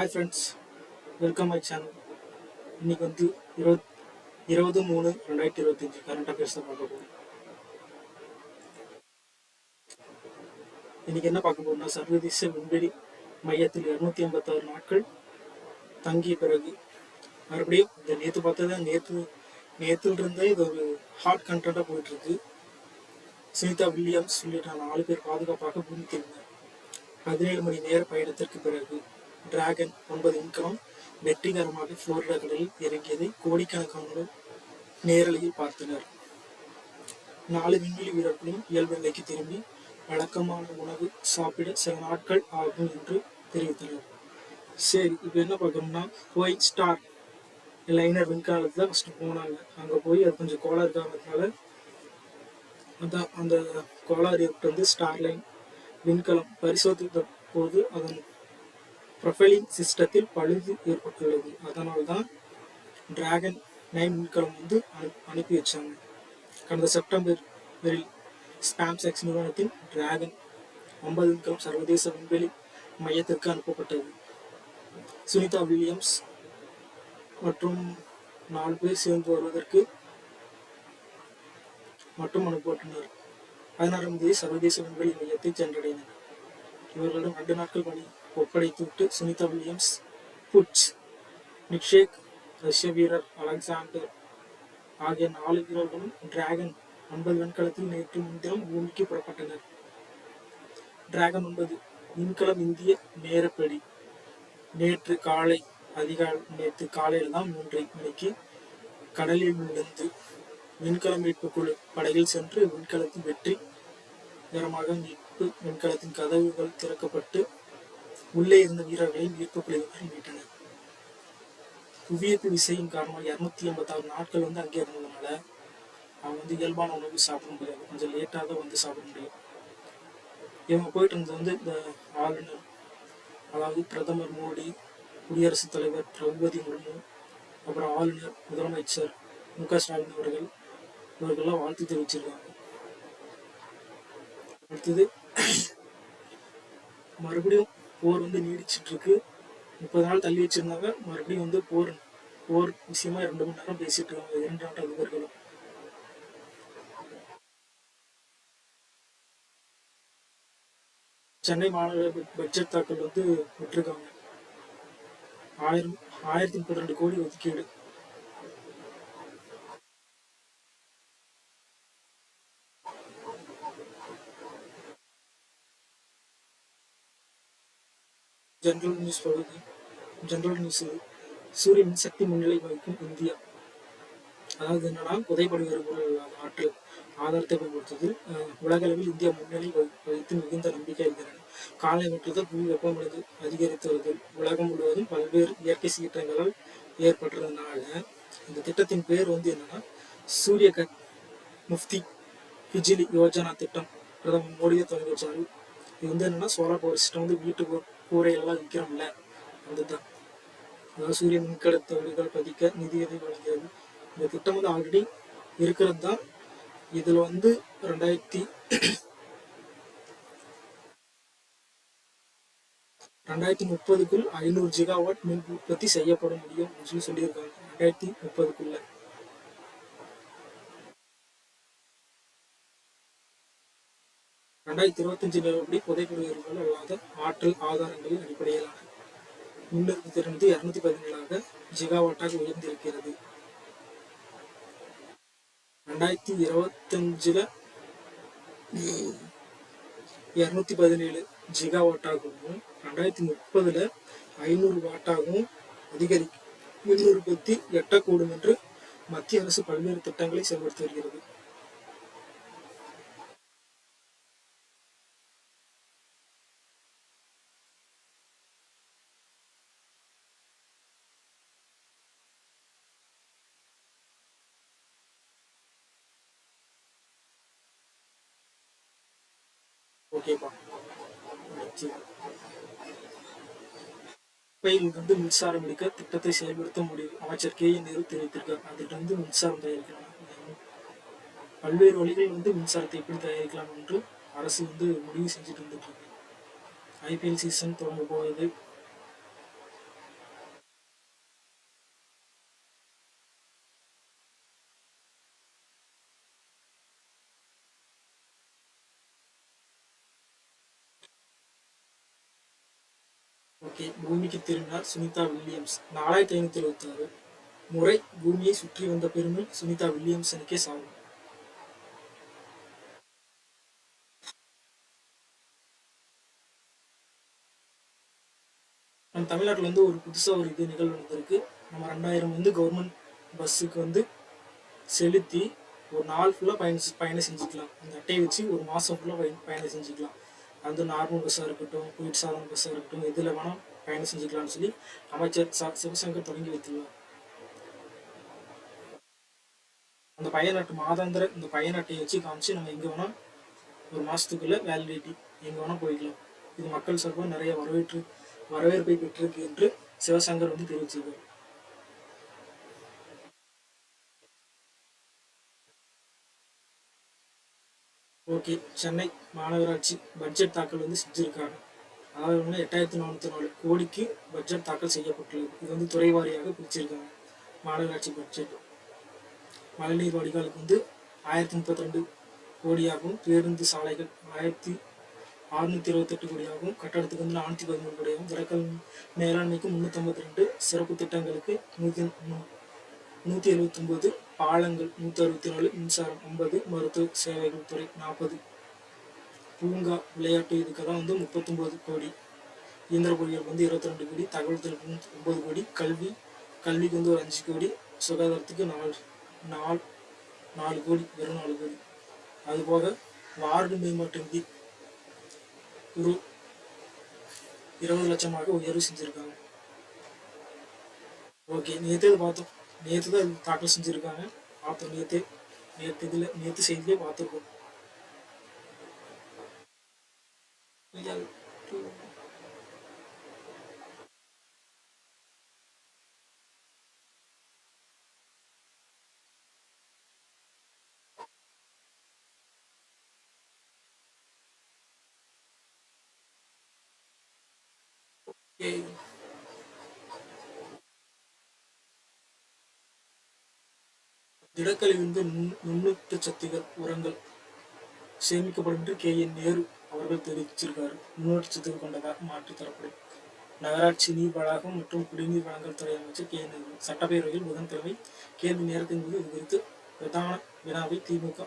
Hi friends welcome my channel இன்னைக்கு வந்து இருபத் இருபது மூணு ரெண்டாயிரத்தி இருபத்தஞ்சி கரண்ட் அஃபேர்ஸ் தான் பார்க்க போகிறோம் இன்னைக்கு என்ன பார்க்க போகிறோம்னா சர்வதேச விண்வெளி மையத்தில் இரநூத்தி ஐம்பத்தாறு நாட்கள் தங்கிய பிறகு மறுபடியும் இந்த நேற்று பார்த்தது நேற்று நேற்றுல இருந்தே இது ஒரு ஹாட் கண்டென்ட்டாக போயிட்டு இருக்கு சுனிதா வில்லியம்ஸ் உள்ளிட்ட நாலு பேர் பாதுகாப்பாக பூமி திரும்பினர் பதினேழு மணி நேர பயணத்திற்கு பிறகு டிராகன் ஒன்பது இன்கம் வெற்றிகரமாக புளோரிடா கடலில் இறங்கியதை கோடிக்கணக்கானோர் நேரலையில் பார்த்தனர். நாலு விண்வெளி வீரர்களும் இயல்பு நிலைக்கு திரும்பி வழக்கமான உணவு சாப்பிட சில நாட்கள் ஆகும் என்று தெரிவித்தனர். சரி இப்போ என்ன பார்க்கணும்னா ஒயிட் ஸ்டார் லைனர் விண்கலத்தில் தான் ஃபஸ்ட்டு போனாங்க. அங்கே போய் அது கொஞ்சம் கோளாறு காரணத்தினால அதான் அந்த கோளாறு ஏற்பட்டு ஸ்டார்லைன் விண்கலம் பரிசோதித்த போது அதன் ப்ரொஃபைலிங் சிஸ்டத்தில் பழுது ஏற்பட்டுள்ளது. அதனால தான் டிராகன் நைன் விண்கலம் வந்து அனு அனுப்பி வச்சாங்க. கடந்த செப்டம்பரில் ஸ்பாம்செக்ஸ் நிறுவனத்தின் டிராகன் ஒன்பது விண்கலம் சர்வதேச விண்வெளி மையத்திற்கு அனுப்பப்பட்டது. சுனிதா வில்லியம்ஸ் மற்றும் நாலு பேர் சேர்ந்து வருவதற்கு மட்டும் அனுப்பப்பட்டனர். பதினாறாம் தேதி சர்வதேச விண்வெளி மையத்தை சென்றடைந்தனர். இவர்களிடம் ரெண்டு நாட்கள் பணி ஒப்படைத்துவிட்டு Sunita Williams Butch Nick Hague ரஷ்ய வீரர் அலெக்சாண்டர். ஆகிய நாலு வீரர்களும் டிராகன் ஒன்பது விண்கலத்தில் நேற்று முன்தினம் பூமிக்கு புறப்பட்டனர். டிராகன் ஒன்பது விண்கலம் இந்திய நேரப்படி. நேற்று காலை அதிகாலை நேற்று காலையில் தான் மூன்றை மணிக்கு கடலில் விழுந்து விண்கல மீட்பு குழு படையில் சென்று விண்கலத்தின் வெற்றி கரமாக மீட்பு விண்கலத்தின் கதவுகள் திறக்கப்பட்டு உள்ளே இருந்த வீரர்களையும் மீட்பு குழுவினர் மீட்டனர் புவியீர்ப்பு விசையின் காரணமாக இரநூத்தி ஐம்பத்தாறு நாட்கள் வந்து அங்கே இருந்ததுனால அவங்க வந்து இயல்பான உணவு சாப்பிட முடியாது கொஞ்சம் லேட்டாக தான் வந்து சாப்பிட முடியும் இவங்க போயிட்டு இருந்தது வந்து இந்த ஆளுநர் அதாவது பிரதமர் மோடி குடியரசுத் தலைவர் திரௌபதி முர்மு அப்புறம் ஆளுநர் முதலமைச்சர் மு க ஸ்டாலின் அவர்கள் இவர்கள்லாம் வாழ்த்து தெரிவிச்சிருக்காங்க. அடுத்தது மறுபடியும் போர் வந்து நீடிச்சிட்டு இருக்கு முப்பது நாள் தள்ளி வச்சிருந்தாங்க. மறுபடியும் வந்து போர் போர் விஷயமா ரெண்டு மணி நேரம் பேசிட்டு இருக்காங்க. இரண்டு நாட்டு அதிபர்களும். சென்னை மாநகர பட்ஜெட் தாக்கல் வந்து விட்டுருக்காங்க. ஆயிரம் ஆயிரத்தி முப்பத்தி ரெண்டு கோடி ஒதுக்கீடு. ஜென்ரல் நியூஸ் பகுதி ஜென்ரல் நியூஸ் சூரியன் சூரிய மின்சக்தி முன்னிலை வகிக்கும் இந்தியா. அதாவது என்னன்னா புதைப்படுகிற பொருள் ஆற்றல் ஆதாரத்தை பயன்படுத்துவதில் உலக அளவில் இந்தியா முன்னிலை வகித்து மிகுந்த நம்பிக்கை அளிக்கிறது காலை வெட்டுதல் புவி வெப்பமடைந்து அதிகரித்து வருது உலகம் முழுவதும் பல்வேறு இயற்கை சீற்றங்களால் ஏற்பட்டதுனால இந்த திட்டத்தின் பேர் வந்து என்னன்னா சூரியகட் முஃப்தி பிஜிலி யோஜனா திட்டம். பிரதமர் மோடியை தொடங்கி வச்சாரு இது வந்து என்னன்னா சோலார் பவர் சிஸ்டம் வந்து வீட்டுக்கு கூரையெல்லாம் விற்கிறோம்ல அதுதான். அதாவது சூரிய மின்கடத்த வீடுகள் பதிக்க நிதியுதவி வழங்கியது இந்த திட்டம் வந்து ஆல்ரெடி இருக்கிறது தான். இதில் வந்து ரெண்டாயிரத்தி ரெண்டாயிரத்தி முப்பதுக்குள் ஐநூறு ஜிகாவாட் மின் உற்பத்தி செய்யப்பட முடியும் அப்படின்னு சொல்லியிருக்காங்க. ரெண்டாயிரத்தி முப்பதுக்குள்ள. ரெண்டாயிரத்தி இருபத்தஞ்சு நிலப்படி புதைப்படுவீர்கள் அல்லாத ஆற்றல் ஆதாரங்களின் அடிப்படையிலான முன்னிறுப்பு திறன் இருநூத்தி பதினேழாக ஜிகாவாட்டாக உயர்ந்திருக்கிறது. ரெண்டாயிரத்தி இருபத்தஞ்சுல இருநூத்தி பதினேழு ஜிகாவாட்டாகவும் ரெண்டாயிரத்தி முப்பதுல ஐநூறு வாட்டாகவும் அதிகரிக்கும். மின் உற்பத்தி எட்டக்கூடும் என்று மத்திய அரசு பல்வேறு திட்டங்களை செயல்படுத்தி வருகிறது. ஓகேப்பா இருந்து மின்சாரம் எடுக்க திட்டத்தை செயல்படுத்த முடியும் அமைச்சர் கே. என். நேரு தெரிவித்திருக்கார். அதிலிருந்து மின்சாரம் தயாரிக்கலாம். பல்வேறு வழிகள் வந்து மின்சாரத்தை எப்படி தயாரிக்கலாம் என்று அரசு வந்து முடிவு செஞ்சுட்டு வந்துட்டு இருக்கு. ஐபிஎல் சீசன் தொடங்க போகுது ஓகே பூமிக்கு திரும்பினார் சுனிதா வில்லியம்ஸ். நாலாயிரத்தி ஐநூற்றி எழுபத்தாறு முறை பூமியை சுற்றி வந்த பெருமை சுனிதா வில்லியம்சனுக்கே சாகும் நம்ம தமிழ்நாட்டில் வந்து ஒரு புதுசாக ஒரு இது நிகழ்வு நடந்திருக்கு. நம்ம ரெண்டாயிரம் வந்து கவர்மெண்ட் பஸ்ஸுக்கு வந்து செலுத்தி ஒரு நாள் ஃபுல்லாக பயணம் பயணம் செஞ்சுக்கலாம். அந்த அட்டையை வச்சு ஒரு மாதம் ஃபுல்லாக பயணம் பயணம் செஞ்சுக்கலாம். அது நார்மல் பஸ்ஸாக இருக்கட்டும் குயிட் சாதன பஸ்ஸாக இருக்கட்டும் எதில் வேணால் பயணம் செஞ்சுக்கலாம்னு சொல்லி அமைச்சர் சிவசங்கர் தொடங்கி வைத்துள்ளார். அந்த பயண மாதாந்திர இந்த பயனாட்டையை வச்சு காமிச்சு நம்ம எங்கே வேணால் ஒரு மாதத்துக்குள்ளே வேலிடிட்டி எங்கே வேணால் போய்க்கலாம். இது மக்கள் சார்பாக நிறைய வரவேற்று வரவேற்பை பெற்றிருக்கு என்று சிவசங்கர் வந்து தெரிவிச்சிருக்கார். ஓகே சென்னை மாநகராட்சி பட்ஜெட் தாக்கல் வந்து செஞ்சுருக்காங்க. அதாவது வந்து எட்டாயிரத்தி நானூற்றி நாலு கோடிக்கு பட்ஜெட் தாக்கல் செய்யப்பட்டுள்ளது. இது வந்து துறை வாரியாக பிரிச்சிருக்காங்க. மாநகராட்சி பட்ஜெட். மழைநீர் வடிகாலுக்கு வந்து ஆயிரத்தி முப்பத்தி ரெண்டு கோடியாகவும் பேருந்து சாலைகள் ஆயிரத்தி அறுநூத்தி இருபத்தெட்டு கோடியாகவும் கட்டடத்துக்கு வந்து நானூற்றி பதிமூணு கோடியாகவும் திறக்கல் மேலாண்மைக்கு முந்நூற்றம்பத்தி ரெண்டு சிறப்பு திட்டங்களுக்கு நூற்றி நூற்றி எழுபத்தொம்போது பாலங்கள் நூற்றி அறுபத்தி நாலு மின்சாரம் ஐம்பது மருத்துவ சேவைகள் துறை நாற்பது பூங்கா விளையாட்டு இதுக்கெல்லாம் வந்து முப்பத்தொம்போது கோடி. இயந்திர பொறியியலுக்கு வந்து இருபத்தி ரெண்டு கோடி தகவல் தொழில்நுட்பம் ஒன்பது கோடி கல்வி கல்விக்கு வந்து ஒரு அஞ்சு கோடி சுகாதாரத்துக்கு நாலு நாலு நாலு கோடி வெறும் நாலு கோடி. அதுபோக வார்டு மேம்பாட்டு நிதி ஒரு இருபது லட்சமாக உயர்வு செஞ்சுருக்காங்க. ஓகே நேற்று பார்த்தோம். நேற்று தான் தாக்கல் செஞ்சுருக்காங்க. பார்த்தோம் நேற்று நேற்று இதில் நேற்று செய்தியிலே பார்த்துருக்கோம். Okay. திடக்கழிவு வந்து சத்துகள் உரங்கள் சேமிக்கப்படும் என்று கே என் நேரு அவர்கள் தெரிவிச்சிருக்காரு நுண்ணூட்ட கொண்டதாக மாற்றி தரப்படும். நகராட்சி நீர் வளாகம் மற்றும் குடிநீர் வழங்கல் துறை அமைச்சர் கே. சட்டப்பேரவையில் புதன்கிழமை கேள்வி நேரத்தின் போது இது குறித்து பிரதான வினாவை திமுக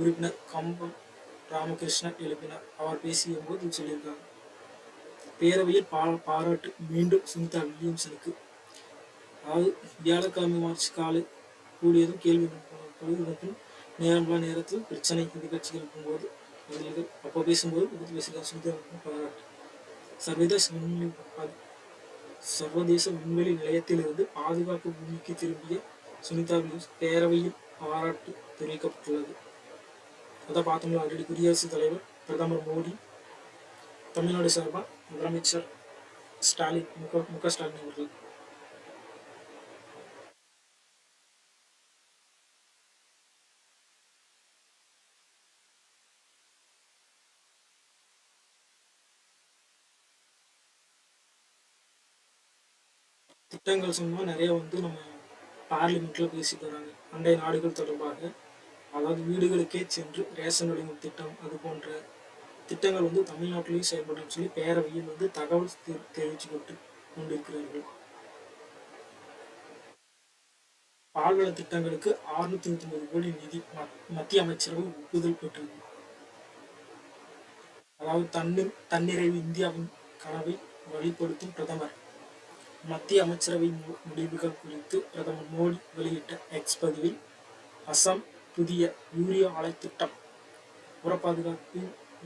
உறுப்பினர் கம்பம் ராமகிருஷ்ணன் எழுப்பினார். அவர் பேசிய போது சொல்லியிருக்காங்க பேரவையில் பா பாராட்டு மீண்டும் சுனிதா வில்லியம்சனுக்கு. அதாவது வியாழக்கிழமை மார்ச் காலை கூடியதும் கேள்வி நேரம் நேரத்தில் பிரச்சனை எதிர்கட்சிகள் இருக்கும்போது பதில்கள் அப்போ பேசும்போது இது பேசுகிறார் சுனிதா பாராட்டு சர்வதேச விண்வெளி சர்வதேச விண்வெளி நிலையத்திலிருந்து பாதுகாப்பு பூமிக்கு திரும்பிய சுனிதா வில்லியம்ஸ் பேரவையில் பாராட்டு தெரிவிக்கப்பட்டுள்ளது அதை பார்த்தோம்னா ஆல்ரெடி குடியரசுத் தலைவர் பிரதமர் மோடி தமிழ்நாடு சார்பாக முதலமைச்சர் ஸ்டாலின் முக முக ஸ்டாலின் அவர்கள் திட்டங்கள் சொன்னா நிறைய வந்து நம்ம பார்லிமெண்ட்டில் பேசிட்டு வராங்க அண்டை நாடுகள் தொடர்பாக. அதாவது வீடுகளுக்கே சென்று ரேஷன் வழங்கும் திட்டம் அது போன்ற திட்டங்கள் வந்து தமிழ்நாட்டிலையும் செயல்படும் சொல்லி பேரவையில் வந்து தகவல் தெ- கொண்டிருக்கிறார்கள். பால்வள திட்டங்களுக்கு அறுநூத்தி ஒன்பது கோடி நிதி மத்திய அமைச்சரவை ஒப்புதல் பெற்றது. அதாவது தண்ணீர் தன்னிறைவு இந்தியாவின் கனவை வழிப்படுத்தும் பிரதமர் மத்திய அமைச்சரவை மு- முடிவுகள் குறித்து பிரதமர் மோடி வெளியிட்ட எக்ஸ் பதிவில் அசாம் புதிய யூரியா ஆலை திட்டம் உர பாதுகாப்பு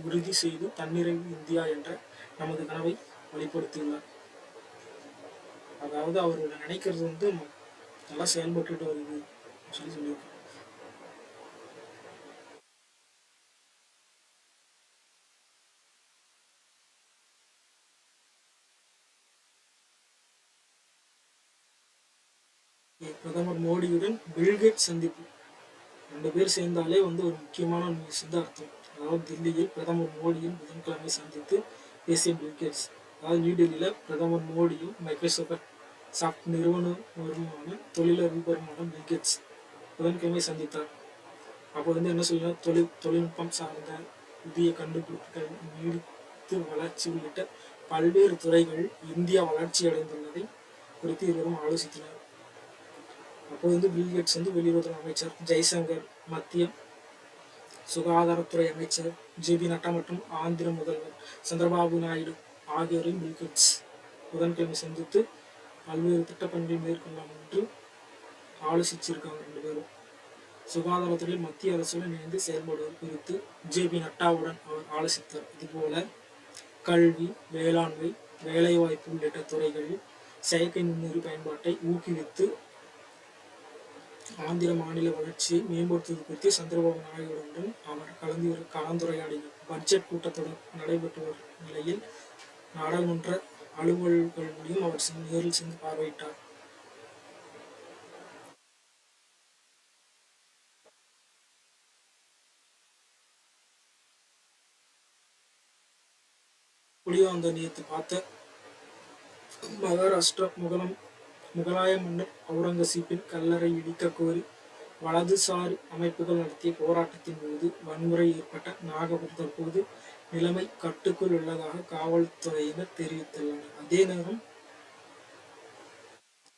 உறுதி செய்து தன்னிறைவு இந்தியா என்ற நமது கனவை வெளிப்படுத்தியுள்ளார். அதாவது அவரோட நினைக்கிறது வந்து நல்லா செயல்பட்டுட்டு வருது சொல்லி சொல்லியிருக்காங்க பிரதமர் மோடியுடன் பில்கேட் சந்திப்பு. ரெண்டு பேர் சேர்ந்தாலே வந்து ஒரு முக்கியமான நியூஸ் தான் அர்த்தம் அதாவது தில்லியில் பிரதமர் மோடியும் புதன்கிழமை சந்தித்து பேசிய பில்கேட்ஸ் அதாவது நியூடெல்லியில் பிரதமர் மோடியும் மைக்ரோசாஃப்ட் சாஃப்ட் நிறுவனமான தொழிலதிபருமான பில்கேட்ஸ் புதன்கிழமை சந்தித்தார். அப்போ வந்து என்ன சொல்லணும் தொழில் தொழில்நுட்பம் சார்ந்த புதிய கண்டுபிடிப்புகள் நீடித்து வளர்ச்சி உள்ளிட்ட பல்வேறு துறைகள் இந்தியா வளர்ச்சி அடைந்துள்ளதை குறித்து இருவரும் ஆலோசித்தனர். அப்போது வந்து பில்கேட்ஸ் வந்து வெளியுறவுத்துறை அமைச்சர் ஜெய்சங்கர் மத்திய சுகாதாரத்துறை அமைச்சர் ஜே பி நட்டா மற்றும் ஆந்திர முதல்வர் சந்திரபாபு நாயுடு ஆகியோரையும் பில்கேட்ஸ் புதன்கிழமை சந்தித்து பல்வேறு திட்டப்பணிகளை மேற்கொள்ளலாம் என்று ஆலோசிச்சிருக்காங்க ரெண்டு பேரும். சுகாதாரத்துறையில் மத்திய அரசுடன் இணைந்து செயல்படுவது குறித்து ஜே பி நட்டாவுடன் அவர் ஆலோசித்தார். இதுபோல கல்வி வேளாண்மை வேலைவாய்ப்பு உள்ளிட்ட துறைகளில் செயற்கை நுண்ணறிவு பயன்பாட்டை ஊக்குவித்து ஆந்திர மாநில வளர்ச்சியை மேம்படுத்துவது குறித்து சந்திரபாபு நாயுடுவுடன் அவர் கலந்து கலந்துரையாடினார். பட்ஜெட் கூட்டத்தொடர் நடைபெற்று வரும் நிலையில் நாடாளுமன்ற அலுவல்களிலும் அவர் நேரில் சென்று பார்வையிட்டார். புலிவாந்த நேற்று பார்த்த மகாராஷ்டிரா முகலம் முகலாய மன்னர் அவுரங்கசீப்பின் கல்லறை இடிக்க கோரி வலதுசாரி அமைப்புகள் நடத்திய போராட்டத்தின் போது வன்முறை ஏற்பட்ட நாகபுரம் தற்போது நிலைமை கட்டுக்குள் உள்ளதாக காவல்துறையினர் தெரிவித்துள்ளனர். அதே நேரம்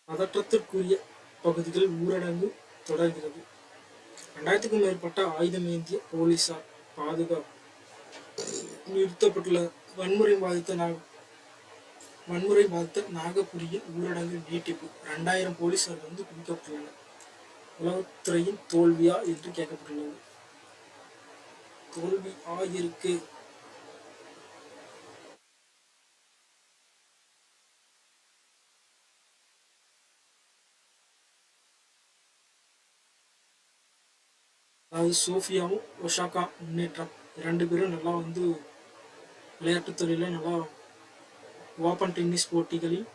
பதற்றத்திற்குரிய பகுதிகள் ஊரடங்கு தொடர்கிறது. ரெண்டாயிரத்துக்கும் மேற்பட்ட ஆயுதம் ஏந்திய போலீசார் பாதுகாப்பு நிறுத்தப்பட்டுள்ள வன்முறை பாதித்த நாக வன்முறை பாதித்த நாகபுரியில் ஊரடங்கு நீட்டிப்பு. ரெண்டாயிரம் போலீசார் வந்து குவிக்கப்பட்டுள்ளனர். உளவுத்துறையின் தோல்வியா என்று கேட்கப்பட்டுள்ளது. தோல்வி ஆயிருக்கு அதாவது சோஃபியாவும் ஒஷாக்கா முன்னேற்றம். இரண்டு பேரும் நல்லா வந்து விளையாட்டுத்துறையில் நல்லா ஓப்பன் டென்னிஸ் போட்டிகளில்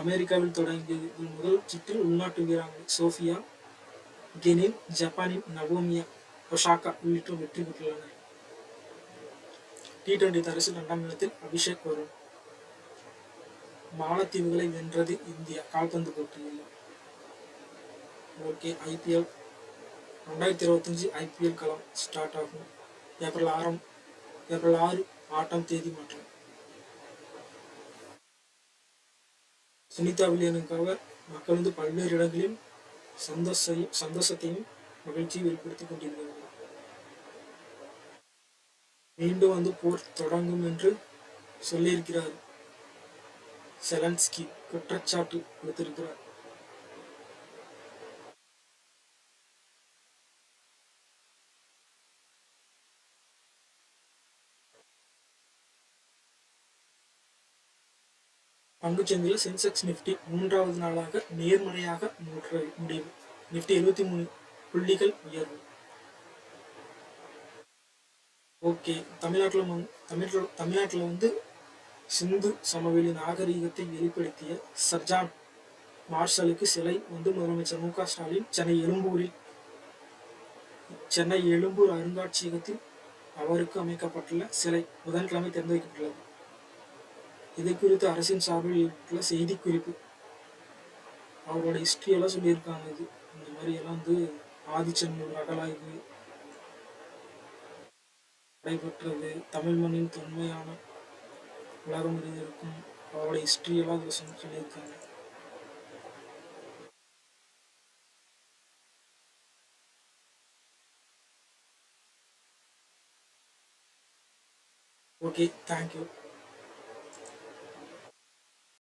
அமெரிக்காவில் தொடங்கியது. முதல் சுற்றில் உள்நாட்டு வீராங்கனை சோஃபியா கெனில் ஜப்பானின் நவோமியா ஒஷாக்கா உள்ளிட்டோர் வெற்றி பெற்றுள்ளனர். டி டுவெண்டி தரிசில் இரண்டாம் இடத்தில் அபிஷேக் வரும் மாலத்தீவுகளை வென்றது இந்தியா கால்பந்து போட்டியில். ஓகே ஐபிஎல் ரெண்டாயிரத்தி இருபத்தஞ்சு ஐபிஎல் களம் ஸ்டார்ட் ஆகும். ஏப்ரல் ஆறாம் ஏப்ரல் ஆறு ஆட்டம் தேதி மாற்றம். சுனிதா வில்லியனுக்காக மக்கள் வந்து பல்வேறு இடங்களில் சந்தோஷையும் சந்தோஷத்தையும் மகிழ்ச்சியும் வெளிப்படுத்திக் கொண்டிருந்தார்கள் மீண்டும் வந்து போர் தொடங்கும் என்று சொல்லியிருக்கிறார். செலன்ஸ்கி குற்றச்சாட்டு கொடுத்திருக்கிறார். பங்குச்சந்தையில் சென்செக்ஸ் நிஃப்டி மூன்றாவது நாளாக நேர்மறையாக முற்ற முடிவு. நிஃப்டி எழுபத்தி மூணு புள்ளிகள் உயர்வு. ஓகே தமிழ்நாட்டில் வந்து தமிழ் தமிழ்நாட்டில் வந்து சிந்து சமவெளி நாகரீகத்தை வெளிப்படுத்திய சர்ஜான் மார்ஷலுக்கு சிலை வந்து முதலமைச்சர் மு க ஸ்டாலின் சென்னை எழும்பூரில். சென்னை எழும்பூர் அருங்காட்சியகத்தில் அவருக்கு அமைக்கப்பட்டுள்ள சிலை புதன்கிழமை திறந்து வைக்கப்பட்டுள்ளது. இதை குறித்து அரசின் சார்பில் இருக்கிற செய்தி குறிப்பு அவரோட ஹிஸ்ட்ரி எல்லாம் சொல்லியிருக்காங்க இது. இந்த மாதிரி எல்லாம் வந்து ஆதிச்சநல்லூர் அகலாய்வு நடைபெற்றது. தமிழ் மண்ணின் தொன்மையான உலகம் இருக்கும். அவரோட ஹிஸ்ட்ரி எல்லாம் அதில் சொல்லி சொல்லியிருக்காங்க. Okay thank you